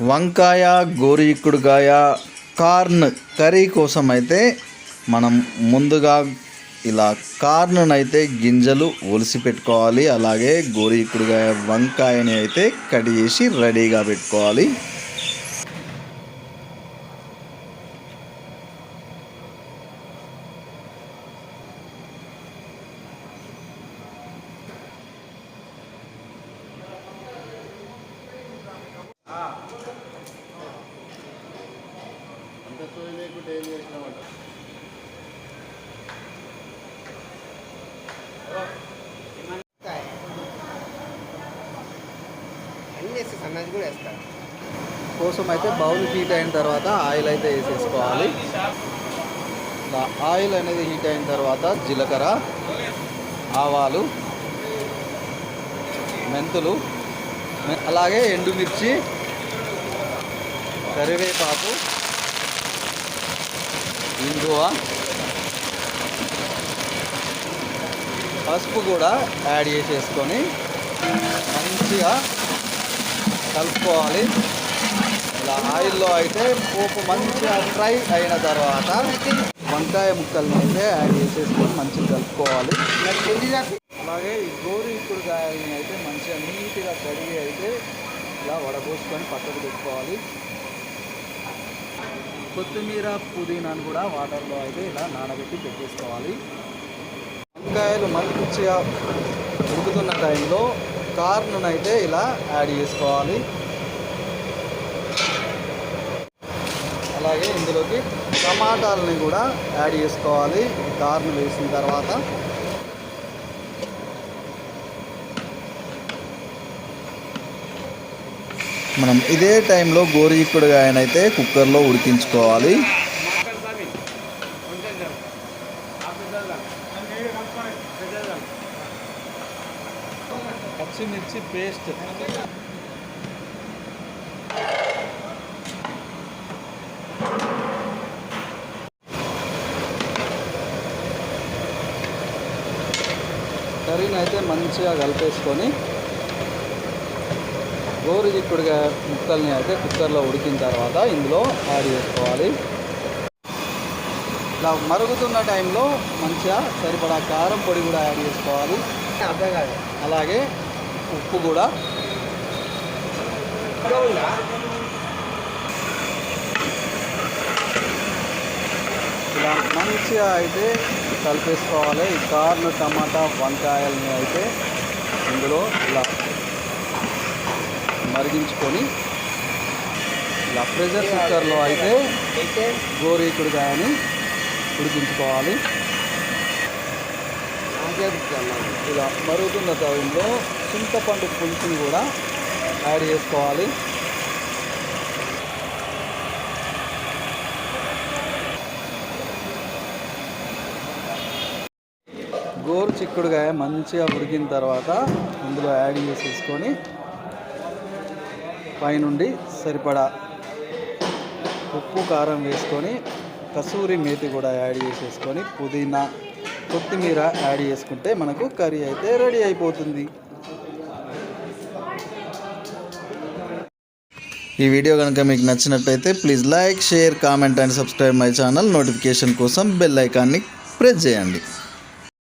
వంకాయ గోరీకుడుగాయ corn curry కోసం అయితే మనం ముందుగా ఇలా కార్న్ అయితే గింజలు ఒలిసి పెట్టుకోవాలి. అలాగే గోరీకుడుగాయ వంకాయని అయితే కట్ చేసి రెడీగా పెట్టుకోవాలి. అన్నీ సన్నది కూడా వేస్తారు కోసం అయితే బౌల్ హీట్ అయిన తర్వాత ఆయిల్ అయితే వేసేసుకోవాలి. ఆయిల్ అనేది హీట్ అయిన తర్వాత జీలకర్ర ఆవాలు మెంతులు అలాగే ఎండుమిర్చి కరివేపాకు ఇంగువ. పసుపు కూడా యాడ్ చేసేసుకొని మంచిగా కలుపుకోవాలి. ఇలా ఆయిల్లో అయితే పోపు మంచిగా ఫ్రై అయిన తర్వాత వంకాయ ముక్కల్ని అయితే యాడ్ చేసేసుకొని మంచిగా కలుపుకోవాలి. నాకు అలాగే ఈ గోరు ఇప్పుడు కాయల్ని అయితే మంచిగా నీట్గా కడిగి అయితే ఇలా వడపోసుకొని పక్కకు పెట్టుకోవాలి. కొత్తిమీర పుదీనాను కూడా వాటర్లో అయితే ఇలా నానబెట్టి పెట్టేసుకోవాలి. వంకాయలు మంచిగా ఉడుకుతున్న టైంలో కార్న్ అయితే ఇలా యాడ్ చేసుకోవాలి. అలాగే ఇందులోకి టమాటాలని కూడా యాడ్ చేసుకోవాలి. కార్న్ వేసిన తర్వాత మనం ఇదే టైంలో గోరుచిక్కుడుగాయనైతే కుక్కర్లో ఉడికించుకోవాలి. పచ్చిమిర్చి పేస్ట్. కర్రీని అయితే మంచిగా కలిపేసుకొని గోరు చిక్కుడుగా ముక్కల్ని అయితే కుక్కర్లో ఉడికిన తర్వాత ఇందులో యాడ్ చేసుకోవాలి. ఇలా మరుగుతున్న టైంలో మంచిగా సరిపడా కారం పొడి కూడా యాడ్ చేసుకోవాలి. అర్థం కాదు అలాగే ఉప్పు కూడా. ఇలా మంచిగా అయితే కలిపేసుకోవాలి. ఈ కార్న్ టమాటా వంకాయలని అయితే ఇందులో ఇలా మరిగించుకొని ఇలా ప్రెషర్ కుక్కర్లో అయితే అయితే గోరీకుడుగాయని ఉడికించుకోవాలి. ఇలా మరుగుతున్న టైంలో చింతపండు పులుసుని కూడా యాడ్ చేసుకోవాలి. గోరు చిక్కుడుగా మంచిగా ఉడికిన తర్వాత ఇందులో యాడ్ చేసేసుకొని పైనుండి సరిపడా ఉప్పు కారం వేసుకొని కసూరి మేతి కూడా యాడ్ చేసేసుకొని పుదీనా కొత్తిమీర యాడ్ చేసుకుంటే మనకు కర్రీ అయితే రెడీ అయిపోతుంది. ఈ వీడియో కనుక మీకు నచ్చినట్టయితే please like share comment and subscribe my channel. Notification కోసం బెల్ ఐకాన్ని ప్రెస్ చేయండి.